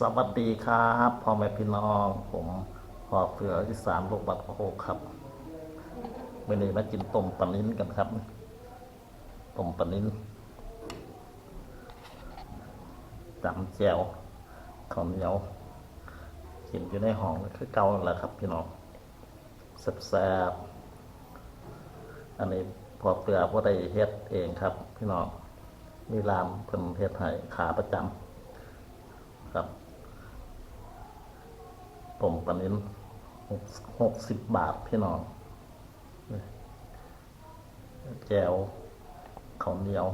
สวัสดีครับพ่อแม่พี่น้องผมพ่อเฟืออีสานโลกบัตรโคกครับไม่ได้มากินต้มปลานิ้นกันครับต้มปลานิ้นจำแจวข้าวเหนียวกินอยู่ในห้องคือเก่านั่นแหละครับ พี่น้องแซ่บๆอันนี้พอเฟือพ่ได้เฮ็ดเองครับ พี่น้องมีรามเพิ่นเฮ็ดให้ขาประจำครับ ต้มปลานิ้นหกสิบบาทพี่น้องแจวข้าวเหนียว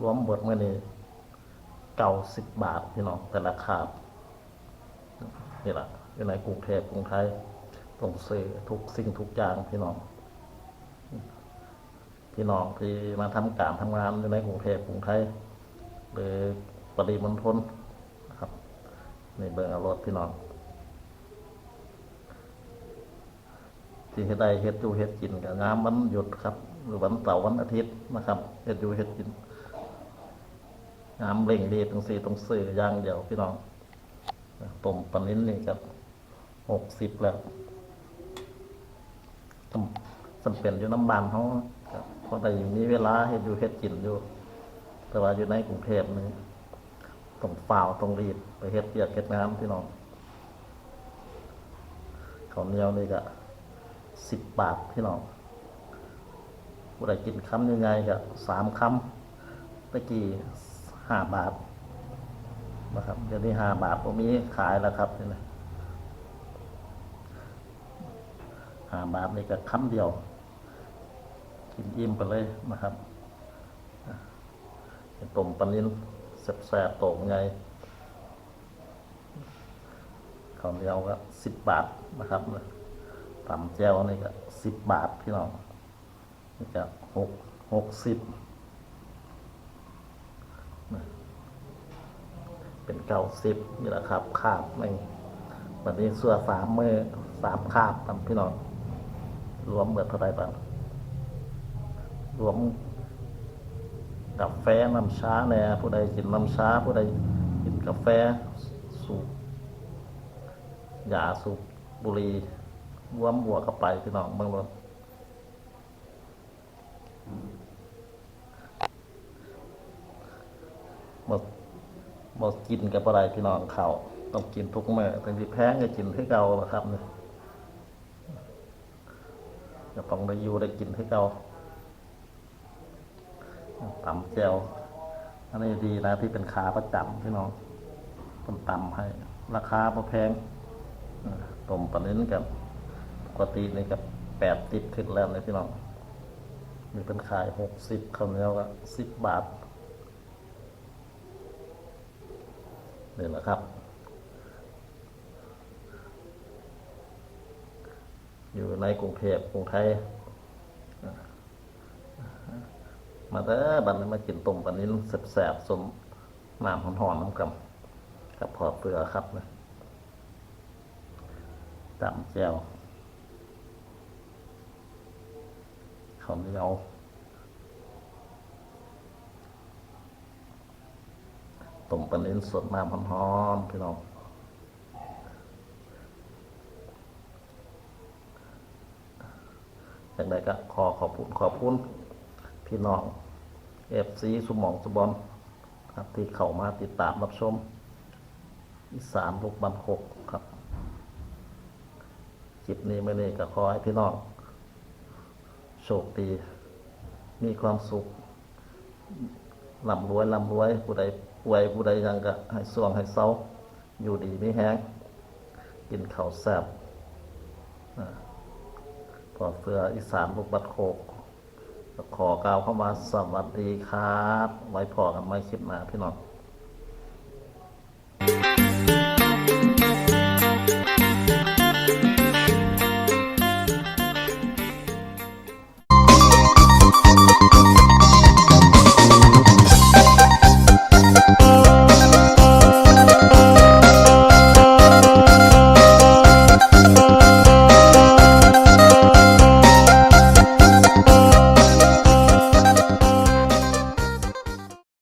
รวมเบิดเมื่อนี้เก้าสิบบาทพี่น้องแต่ละคาบนี่แหละอยู่ในกรุงเทพกรุงไทยต้องซื้อทุกสิ่งทุกอย่างพี่น้อง พี่น้องที่มาทำการทำงานอยู่ในกรุงเทพกรุงไทยหรือปริมณฑลนครับนี่เบิ่งเอารถพี่น้อง ที่เฮ็ดได้เฮ็ดอยู่เฮ็ดกินกับงามวันหยุดครับหรือวันเสาร์วันอาทิตย์นะครับเฮ็ดอยู่เฮ็ดกินงามเร่งรีบตรงสี่ตรงสื่อย่างเดียวพี่น้องต้มปลานิ้นนี่ครับหกสิบแล้วจำจำเป็นอยู่น้ำบานเขาครับเพราะได้มีเวลาเฮ็ดอยู่เฮ็ดกินอยู่ แต่ว่าอยู่ในกรุงเทพนี่ต้องฝ่าวต้องรีบไปเฮ็ดเวียกเฮ็ดงานพี่น้องข้าวเหนียวนี่ก็ สิบบาทพี่น้องผู้ใดกินคำยังไงก็สามคำตะกี้ห้าบาทนะครับเดี๋ยวนี้ห้าบาทผมมีขายแล้วครับนี่นะห้าบาทนี่ก็คำเดียว กินอิ่มไปเลยนะครับต้มปลานิ้นแซ่บๆต่งไงข้าวเหนียวก็สิบบาทนะครับ ตำแจ่วนี่ก็สิบบาทพี่น้องนี่ก็หกหกสิบเป็นเก้าสิบนี่แหละครับคาบหนึ่วันนี้เสื้อสามมือสามคาบตามพี่น้องรวมเบิดเท่าไหรบ้างรวมกาแฟน้ำชาแน่ผู้ใดกินน้ำชาผู้ใดกินกาแฟสูบยาสูบบุหรี่ รวมบวกกับไปพี่น้องเบิ่งรถหมดหมดกินกับอะไรพี่น้องเขาต้องกินทุกเมื่อถึงที่แพงก็กินให้เก่าละครับเนี่ยจะต้องได้อยู่ได้กินให้เก่าตำแจวอันนี้ดีนะที่เป็นขาประจำพี่น้องต้นตำให้ ราคาพอแพงอ่าต้มปลาเน้นกับ ปกตินี่กับแปดติดขึ้นแล้วนะพี่น้องมีเป็นขายหกสิบข้าวเหนียวก็สิบบาทนี่แหละครับ อยู่ในกรุงเทพกรุงไทย มาเด้อบัดนี้มากินต้มปลานิ้แสบๆสมน้ำหอนๆน้ำกับกับพอเปลือครับนะตำแจ่ว ข้าวเหนียวต้มปลานิ้นสดน้ำหอนๆพี่น้องอย่างไรก็ขอขอบคุณขอบคุณพี่น้องเอฟซีสมองสบอมครับที่เข้ามาติดตามรับชมอีสานลูกบันหกครับคลิปนี้ไม่นี่ก็ขอให้พี่น้อง โชคดี มีความสุขร่ำรวยร่ำรวยผู้ใดป่วยผู้ใดยังก็ให้สวงให้เศร้า อยู่ดีไม่แห้ง กินข้าวแซ่บอ่าพอเฟืออีสานลูกบัดโคก ขอกล่าวเข้ามาสวัสดีครับ ไว้พอกันไม่คลิปหน้าพี่น้อง